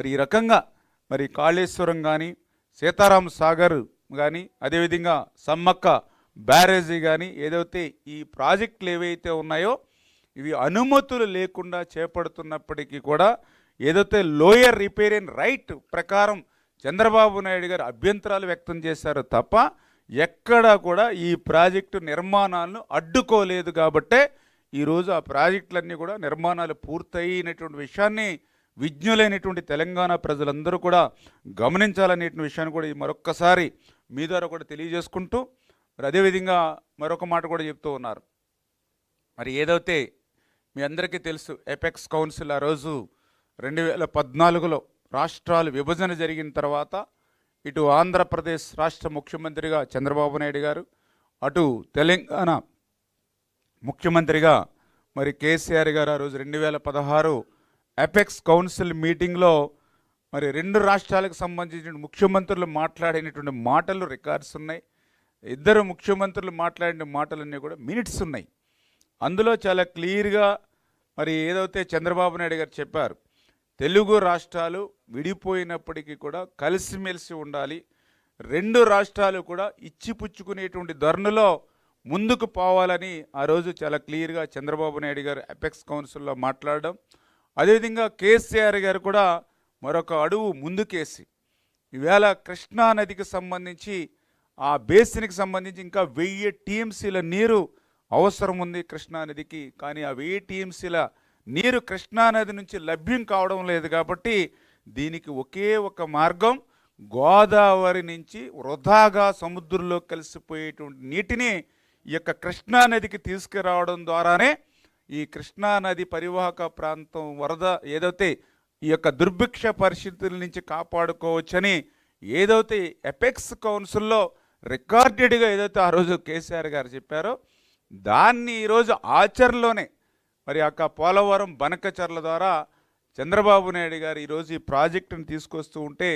మరి ఈ రకంగా మరి కాళేశ్వరం కానీ సీతారాం సాగర్ కానీ అదేవిధంగా సమ్మక్క బ్యారేజీ కానీ ఏదైతే ఈ ప్రాజెక్టులు ఏవైతే ఉన్నాయో ఇవి అనుమతులు లేకుండా చేపడుతున్నప్పటికీ కూడా ఏదైతే లోయర్ రిపేరియన్ రైట్ ప్రకారం చంద్రబాబు నాయుడు గారు అభ్యంతరాలు వ్యక్తం చేశారు తప్ప ఎక్కడా కూడా ఈ ప్రాజెక్టు నిర్మాణాలను అడ్డుకోలేదు కాబట్టే ఈరోజు ఆ ప్రాజెక్టులన్నీ కూడా నిర్మాణాలు పూర్తయినటువంటి విషయాన్ని విజ్ఞులైనటువంటి తెలంగాణ ప్రజలందరూ కూడా గమనించాలనే విషయాన్ని కూడా ఈ మరొక్కసారి మీ ద్వారా కూడా తెలియజేసుకుంటూ మరి అదేవిధంగా మరొక మాట కూడా చెప్తూ ఉన్నారు. మరి ఏదైతే మీ అందరికీ తెలుసు ఎపెక్స్ కౌన్సిల్ ఆ రోజు రెండు వేల పద్నాలుగులో రాష్ట్రాలు విభజన జరిగిన తర్వాత ఇటు ఆంధ్రప్రదేశ్ రాష్ట్ర ముఖ్యమంత్రిగా చంద్రబాబు నాయుడు గారు అటు తెలంగాణ ముఖ్యమంత్రిగా మరి కేసీఆర్ గారు ఆ రోజు రెండు వేల పదహారు ఎపెక్స్ కౌన్సిల్ మీటింగ్లో మరి రెండు రాష్ట్రాలకు సంబంధించిన ముఖ్యమంత్రులు మాట్లాడినటువంటి మాటలు రికార్డ్స్ ఉన్నాయి. ఇద్దరు ముఖ్యమంత్రులు మాట్లాడిన మాటలన్నీ కూడా మినిట్స్ ఉన్నాయి. అందులో చాలా క్లియర్గా మరి ఏదైతే చంద్రబాబు నాయుడు గారు చెప్పారు తెలుగు రాష్ట్రాలు విడిపోయినప్పటికీ కూడా కలిసిమెలిసి ఉండాలి. రెండు రాష్ట్రాలు కూడా ఇచ్చిపుచ్చుకునేటువంటి ధోరణిలో ముందుకు పోవాలని ఆ రోజు చాలా క్లియర్గా చంద్రబాబు నాయుడు గారు అపెక్స్ కౌన్సిల్లో మాట్లాడడం అదేవిధంగా కేసీఆర్ గారు కూడా మరొక అడుగు ముందుకేసి ఈవేళ కృష్ణా నదికి సంబంధించి ఆ బేసిన్కి సంబంధించి ఇంకా వెయ్యి టీఎంసీల నీరు అవసరం ఉంది కృష్ణానదికి కానీ ఆ వెయ్యి టీఎంసీల నీరు కృష్ణానది నుంచి లభ్యం కావడం లేదు కాబట్టి దీనికి ఒకే ఒక మార్గం గోదావరి నుంచి వృధాగా సముద్రంలో కలిసిపోయేటువంటి నీటిని ఈ యొక్క కృష్ణా నదికి తీసుకురావడం ద్వారానే ఈ కృష్ణా నది పరివాహక ప్రాంతం వరద ఏదైతే ఈ యొక్క దుర్భిక్ష పరిస్థితుల నుంచి కాపాడుకోవచ్చని ఏదైతే ఎపెక్స్ కౌన్సిల్లో రికార్డెడ్గా ఏదైతే ఆ రోజు కేసీఆర్ గారు చెప్పారో దాన్ని ఈరోజు ఆచరణలోనే మరి యొక్క పోలవరం బనకచర్ల ద్వారా చంద్రబాబు నాయుడు గారు ఈరోజు ఈ ప్రాజెక్టును తీసుకొస్తూ ఉంటే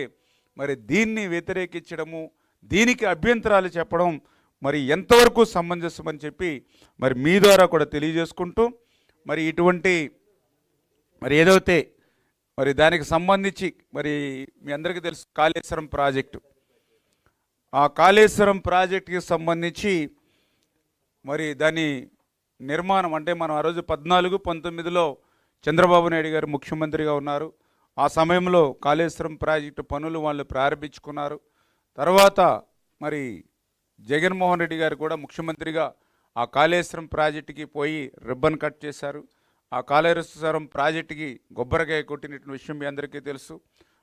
మరి దీన్ని వ్యతిరేకించడము దీనికి అభ్యంతరాలు చెప్పడం మరి ఎంతవరకు సమంజసం అని చెప్పి మరి మీ ద్వారా కూడా తెలియజేసుకుంటూ మరి ఇటువంటి మరి ఏదైతే మరి దానికి సంబంధించి మరి మీ అందరికీ తెలుసు కాళేశ్వరం ప్రాజెక్టు. ఆ కాళేశ్వరం ప్రాజెక్టుకి సంబంధించి మరి దాని నిర్మాణం అంటే మనం ఆ రోజు పద్నాలుగు పంతొమ్మిదిలో చంద్రబాబు నాయుడు గారు ముఖ్యమంత్రిగా ఉన్నారు. ఆ సమయంలో కాళేశ్వరం ప్రాజెక్టు పనులు వాళ్ళు ప్రారంభించుకున్నారు. తర్వాత మరి జగన్మోహన్ రెడ్డి గారు కూడా ముఖ్యమంత్రిగా ఆ కాళేశ్వరం ప్రాజెక్టుకి పోయి రిబ్బన్ కట్ చేశారు. ఆ కాళేశ్వరం ప్రాజెక్టుకి గొబ్బరకాయ కొట్టినటువంటి విషయం మీ అందరికీ తెలుసు.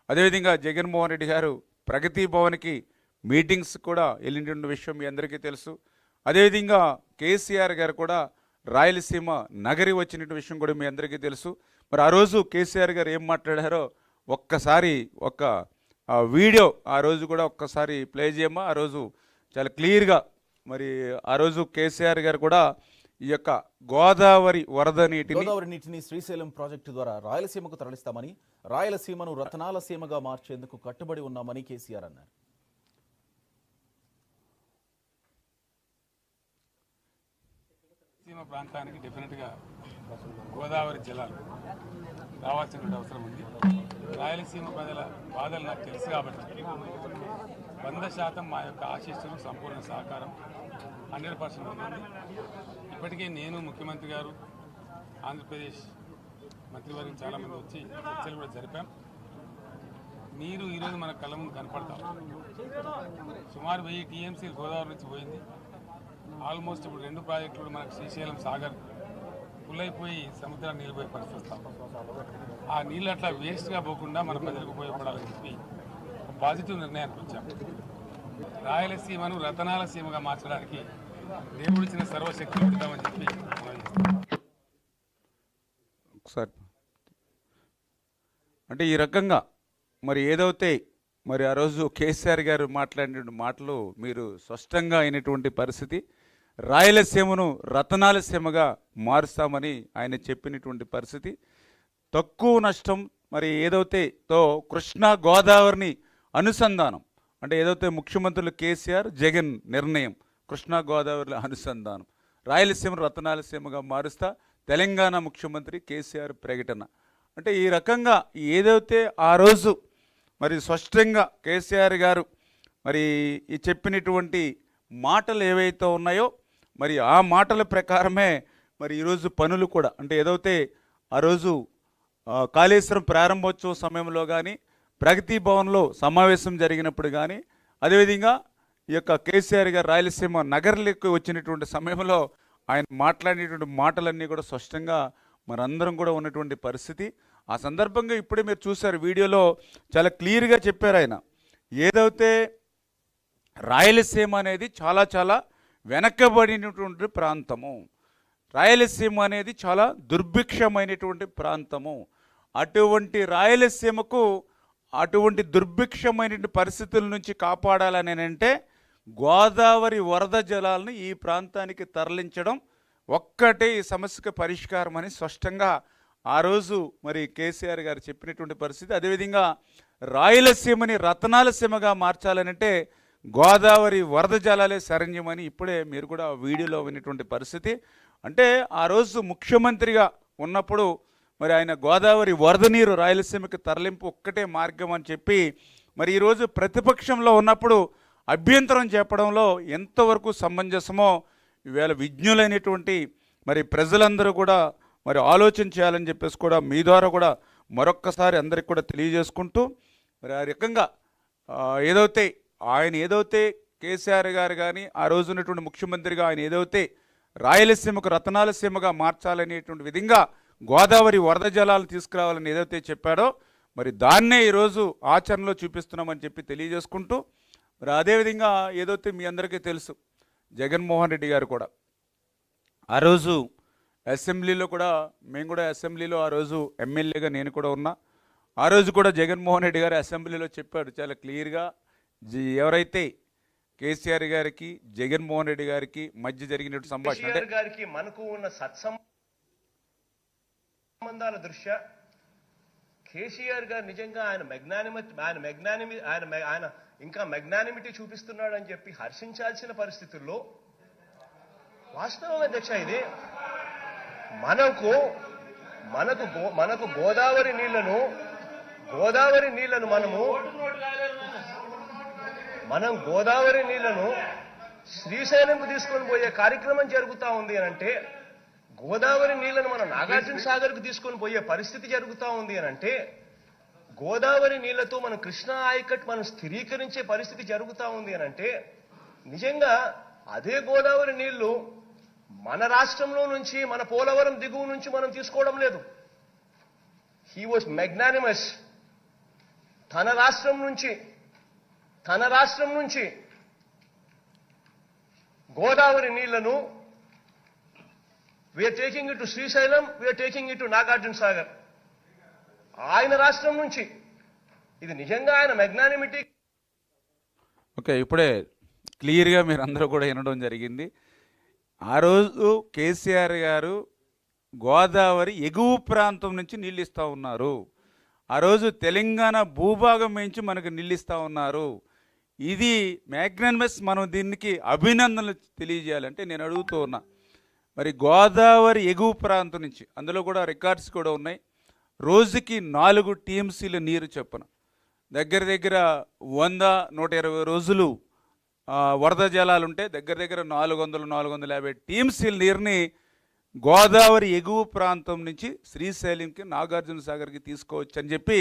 అదేవిధంగా జగన్మోహన్ రెడ్డి గారు ప్రగతి భవన్కి మీటింగ్స్ కూడా వెళ్ళినటువంటి విషయం మీ అందరికీ తెలుసు. అదేవిధంగా కేసీఆర్ గారు కూడా రాయలసీమ నగరి వచ్చినటువంటి విషయం కూడా మీ అందరికీ తెలుసు. మరి ఆ రోజు కేసీఆర్ గారు ఏం మాట్లాడారో ఒక్కసారి ఒక వీడియో ఆ రోజు కూడా ఒక్కసారి ప్లే చేయమా ఆ రోజు చాలా క్లియర్గా మరి ఆ రోజు కేసీఆర్ గారు కూడా ఈ యొక్క గోదావరి వరద నీటిని గోదావరి నీటిని శ్రీశైలం ప్రాజెక్టు ద్వారా రాయలసీమకు తరలిస్తామని రాయలసీమను రతనాల సీమగా మార్చేందుకు కట్టుబడి ఉన్నామని కేసీఆర్ అన్నారు. సీమ ప్రాంతానికి డెఫినెట్గా గోదావరి జలాలు రావాల్సిన అవసరం ఉంది. రాయలసీమ ప్రజల బాధలు నాకు తెలుసు కాబట్టి వంద శాతం మా యొక్క ఆశిస్తులు సంపూర్ణ సహకారం హండ్రెడ్ పర్సెంట్ ఉంటుంది ఇప్పటికే నేను ముఖ్యమంత్రి గారు ఆంధ్రప్రదేశ్ మంత్రివర్గం చాలామంది వచ్చి చర్చలు కూడా జరిపాం. నీరు ఈరోజు మన కళ్ళ ముందు కనపడతాం. సుమారు వెయ్యి టీఎంసీలు గోదావరి నుంచి పోయింది. ఆల్మోస్ట్ ఇప్పుడు రెండు ప్రాజెక్టులు మనకు శ్రీశైలం సాగర్ ఫుల్లైపోయి సముద్రాన్ని నీళ్ళు పోయే పరిస్థితి వస్తాం ఆ నీళ్ళు అట్లా వేస్ట్గా పోకుండా మన ప్రజలకు ఉపయోగపడాలని చెప్పి పాజిటివ్ నిర్ణయానికి వచ్చాం. రాయలసీమను రతనాల సీమగా మార్చడానికి దేవుడిచ్చిన సర్వశక్తి పెడతామని చెప్పి ఒకసారి. అంటే ఈ రకంగా మరి ఏదైతే మరి ఆ రోజు కేసీఆర్ గారు మాట్లాడిన మాటలు మీరు స్పష్టంగా అయినటువంటి పరిస్థితి రాయలసీమను రతనాలసీమగా మారుస్తామని ఆయన చెప్పినటువంటి పరిస్థితి. తక్కువ నష్టం మరి ఏదైతే తో కృష్ణా గోదావరిని అనుసంధానం అంటే ఏదైతే ముఖ్యమంత్రులు కేసీఆర్ జగన్ నిర్ణయం కృష్ణా గోదావరి అనుసంధానం రాయలసీమ రతనాలసీమగా మారుస్తా తెలంగాణ ముఖ్యమంత్రి కేసీఆర్ ప్రకటన. అంటే ఈ రకంగా ఏదైతే ఆ రోజు మరి స్పష్టంగా కేసీఆర్ గారు మరి ఈ చెప్పినటువంటి మాటలు ఏవైతే ఉన్నాయో మరి ఆ మాటల ప్రకారమే మరి ఈరోజు పనులు కూడా అంటే ఏదైతే ఆ రోజు కాళేశ్వరం ప్రారంభోత్సవ సమయంలో కానీ ప్రగతి భవన్లో సమావేశం జరిగినప్పుడు కానీ అదేవిధంగా ఈ యొక్క కేసీఆర్ గారు రాయలసీమ నగర్లకు వచ్చినటువంటి సమయంలో ఆయన మాట్లాడినటువంటి మాటలన్నీ కూడా స్పష్టంగా మనందరం కూడా ఉన్నటువంటి పరిస్థితి. ఆ సందర్భంగా ఇప్పుడే మీరు చూశారు వీడియోలో చాలా క్లియర్గా చెప్పారు ఆయన. ఏదైతే రాయలసీమ అనేది చాలా చాలా వెనకబడినటువంటి ప్రాంతము. రాయలసీమ అనేది చాలా దుర్భిక్షమైనటువంటి ప్రాంతము. అటువంటి రాయలసీమకు అటువంటి దుర్భిక్షమైనటువంటి పరిస్థితుల నుంచి కాపాడాలని అంటే గోదావరి వరద జలాలను ఈ ప్రాంతానికి తరలించడం ఒక్కటే ఈ సమస్యకు పరిష్కారం అని స్పష్టంగా ఆ రోజు మరి కేసీఆర్ గారు చెప్పినటువంటి పరిస్థితి. అదేవిధంగా రాయలసీమని రతనాలసీమగా మార్చాలనంటే గోదావరి వరద జలాలే శరణ్యమని ఇప్పుడే మీరు కూడా వీడియోలో విన్నటువంటి పరిస్థితి. అంటే ఆ రోజు ముఖ్యమంత్రిగా ఉన్నప్పుడు మరి ఆయన గోదావరి వరద నీరు రాయలసీమకి తరలింపు ఒక్కటే మార్గం అని చెప్పి మరి ఈరోజు ప్రతిపక్షంలో ఉన్నప్పుడు అభ్యంతరం చెప్పడంలో ఎంతవరకు సమంజసమో ఈవేళ విజ్ఞులైనటువంటి మరి ప్రజలందరూ కూడా మరి ఆలోచన చేయాలని చెప్పేసి కూడా మీ ద్వారా కూడా మరొక్కసారి అందరికి కూడా తెలియజేసుకుంటూ మరి ఆ రకంగా ఏదైతే ఆయన ఏదైతే కేసీఆర్ గారు కానీ ఆ రోజు ఉన్నటువంటి ముఖ్యమంత్రిగా ఆయన ఏదైతే రాయలసీమకు రతనాలసీమగా మార్చాలనేటువంటి విధంగా గోదావరి వరద జలాలు తీసుకురావాలని ఏదైతే చెప్పాడో మరి దాన్నే ఈరోజు ఆచరణలో చూపిస్తున్నామని చెప్పి తెలియజేసుకుంటూ మరి అదేవిధంగా ఏదైతే మీ అందరికీ తెలుసు జగన్మోహన్ రెడ్డి గారు కూడా. ఆ రోజు అసెంబ్లీలో కూడా మేము కూడా అసెంబ్లీలో ఆ రోజు ఎమ్మెల్యేగా నేను కూడా ఉన్నా. ఆ రోజు కూడా జగన్మోహన్ రెడ్డి గారు అసెంబ్లీలో చెప్పాడు చాలా క్లియర్గా ఎవరైతే కేసీఆర్ గారికి జగన్మోహన్ రెడ్డి గారికి మధ్య జరిగినటువంటి సంభాషణ గారికి మనకు ఉన్న సత్సంబంధాల దృష్ట్యా కేసీఆర్ గారు నిజంగా ఆయన మెగ్నానిమి ఆయన మెగ్నానిమి ఆయన ఆయన ఇంకా మెగ్నానిమిటీ చూపిస్తున్నాడు అని చెప్పి హర్షించాల్సిన పరిస్థితుల్లో వాస్తవం అధ్యక్ష ఇది. మనకు మనకు మనకు గోదావరి నీళ్ళను గోదావరి నీళ్ళను మనము మనం గోదావరి నీళ్ళను శ్రీశైలంకు తీసుకొని పోయే కార్యక్రమం జరుగుతా ఉంది అని అంటే గోదావరి నీళ్ళను మనం నాగార్జున సాగర్కు తీసుకొని పోయే పరిస్థితి జరుగుతా ఉంది అని అంటే గోదావరి నీళ్ళతో మనం కృష్ణా ఆయకట్ మనం స్థిరీకరించే పరిస్థితి జరుగుతా ఉంది అని అంటే నిజంగా అదే గోదావరి నీళ్ళు మన రాష్ట్రంలో నుంచి మన పోలవరం దిగువ నుంచి మనం తీసుకోవడం లేదు. హీ వాజ్ మెగ్నానిమస్ తన రాష్ట్రం నుంచి తన రాష్ట్రం నుంచి గోదావరి నీళ్ళను వీఆర్ టేకింగ్ ఇటు శ్రీశైలం వీఆర్ టేకింగ్ ఇటు నాగార్జున సాగర్ ఆయన రాష్ట్రం నుంచి. ఇది నిజంగా ఆయన మెగ్నానిమిటీ ఓకే ఇప్పుడే క్లియర్గా మీరు అందరూ కూడా వినడం జరిగింది. ఆ రోజు కేసీఆర్ గారు గోదావరి ఎగువ ప్రాంతం నుంచి నీళ్ళు ఇస్తూ ఉన్నారు. ఆ రోజు తెలంగాణ భూభాగం నుంచి మనకు నిల్లిస్తూ ఉన్నారు. ఇది మ్యాగ్నమస్ మనం దీనికి అభినందనలు తెలియజేయాలంటే నేను అడుగుతూ ఉన్నా. మరి గోదావరి ఎగువ ప్రాంతం నుంచి అందులో కూడా రికార్డ్స్ కూడా ఉన్నాయి. రోజుకి నాలుగు టీఎంసీల నీరు చొప్పున. దగ్గర దగ్గర వంద నూట ఇరవై రోజులు వరద జలాలు ఉంటే దగ్గర దగ్గర నాలుగు వందలు నాలుగు వందల యాభై టీఎంసీల నీరుని గోదావరి ఎగువ ప్రాంతం నుంచి శ్రీశైలంకి నాగార్జున సాగర్కి తీసుకోవచ్చు అని చెప్పి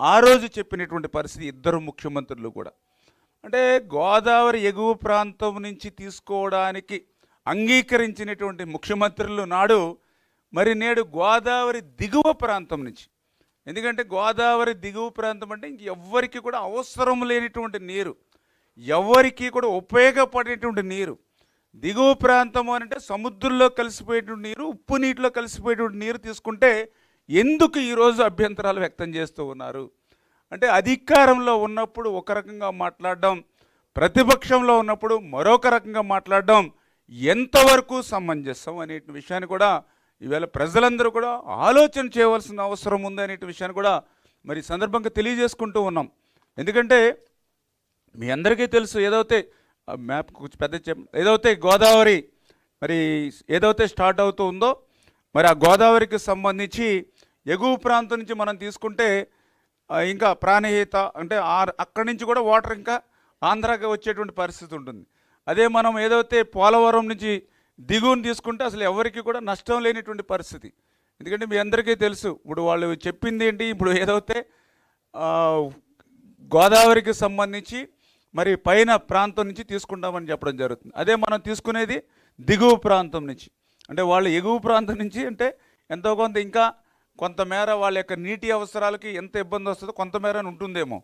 ఆ రోజు చెప్పినటువంటి పరిస్థితి ఇద్దరు ముఖ్యమంత్రులు కూడా. అంటే గోదావరి ఎగువ ప్రాంతం నుంచి తీసుకోవడానికి అంగీకరించినటువంటి ముఖ్యమంత్రులు నాడు మరి నేడు గోదావరి దిగువ ప్రాంతం నుంచి. ఎందుకంటే గోదావరి దిగువ ప్రాంతం అంటే ఇంక ఎవ్వరికి కూడా అవసరం లేనిటువంటి నీరు. ఎవరికి కూడా ఉపయోగపడేటువంటి నీరు. దిగువ ప్రాంతం అని అంటే సముద్రంలో కలిసిపోయేటువంటి నీరు ఉప్పు నీటిలో కలిసిపోయేటువంటి నీరు తీసుకుంటే ఎందుకు ఈరోజు అభ్యంతరాలు వ్యక్తం చేస్తూ ఉన్నారు? అంటే అధికారంలో ఉన్నప్పుడు ఒక రకంగా మాట్లాడడం ప్రతిపక్షంలో ఉన్నప్పుడు మరొక రకంగా మాట్లాడడం ఎంతవరకు సమంజసం అనే విషయాన్ని కూడా ఈవేళ ప్రజలందరూ కూడా ఆలోచన చేయవలసిన అవసరం ఉంది అనే విషయాన్ని కూడా మరి సందర్భంగా తెలియజేసుకుంటూ ఉన్నాం. ఎందుకంటే మీ అందరికీ తెలుసు ఏదైతే ఆ మ్యాప్ పెద్ద చెప్- ఏదైతే గోదావరి మరి ఏదైతే స్టార్ట్ అవుతూ ఉందో మరి ఆ గోదావరికి సంబంధించి ఎగువ ప్రాంతం నుంచి మనం తీసుకుంటే ఇంకా ప్రాణహిత అంటే ఆ- అక్కడి నుంచి కూడా వాటర్ ఇంకా ఆంధ్రాకి వచ్చేటువంటి పరిస్థితి ఉంటుంది. అదే మనం ఏదైతే పోలవరం నుంచి దిగువని తీసుకుంటే అసలు ఎవరికి కూడా నష్టం లేనిటువంటి పరిస్థితి. ఎందుకంటే మీ అందరికీ తెలుసు ఇప్పుడు వాళ్ళు చెప్పింది ఏంటి? ఇప్పుడు ఏదైతే గోదావరికి సంబంధించి మరి పైన ప్రాంతం నుంచి తీసుకుంటామని చెప్పడం జరుగుతుంది. అదే మనం తీసుకునేది దిగువ ప్రాంతం నుంచి. అంటే వాళ్ళు ఎగువ ప్రాంతం నుంచి అంటే ఎంతో కొంత ఇంకా కొంతమేర వాళ్ళ యొక్క నీటి అవసరాలకి ఎంత ఇబ్బంది వస్తుందో కొంతమేర ఉంటుందేమో.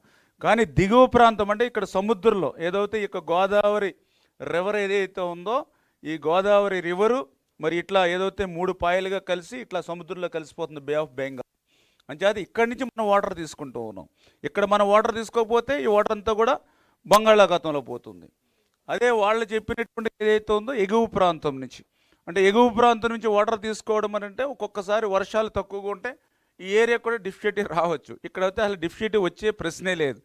కానీ దిగువ ప్రాంతం అంటే ఇక్కడ సముద్రంలో ఏదైతే ఈ గోదావరి రివర్ ఏదైతే ఉందో ఈ గోదావరి రివరు మరి ఇట్లా ఏదైతే మూడు పాయలుగా కలిసి ఇట్లా సముద్రంలో కలిసిపోతుంది బే ఆఫ్ బెంగాల్ అంచేది ఇక్కడి నుంచి మనం వాటర్ తీసుకుంటూ ఉన్నాం. ఇక్కడ మనం వాటర్ తీసుకోకపోతే ఈ వాటర్ అంతా కూడా బంగాళాఖాతంలో పోతుంది. అదే వాళ్ళు చెప్పినటువంటి ఏదైతే ఉందో ఎగువ ప్రాంతం నుంచి. అంటే ఎగువ ప్రాంతం నుంచి వాటర్ తీసుకోవడం అని అంటే ఒక్కొక్కసారి వర్షాలు తక్కువగా ఉంటే ఈ ఏరియా కూడా డిఫిషియటీ రావచ్చు. ఇక్కడైతే అసలు డిఫిషియటీ వచ్చే ప్రశ్నే లేదు.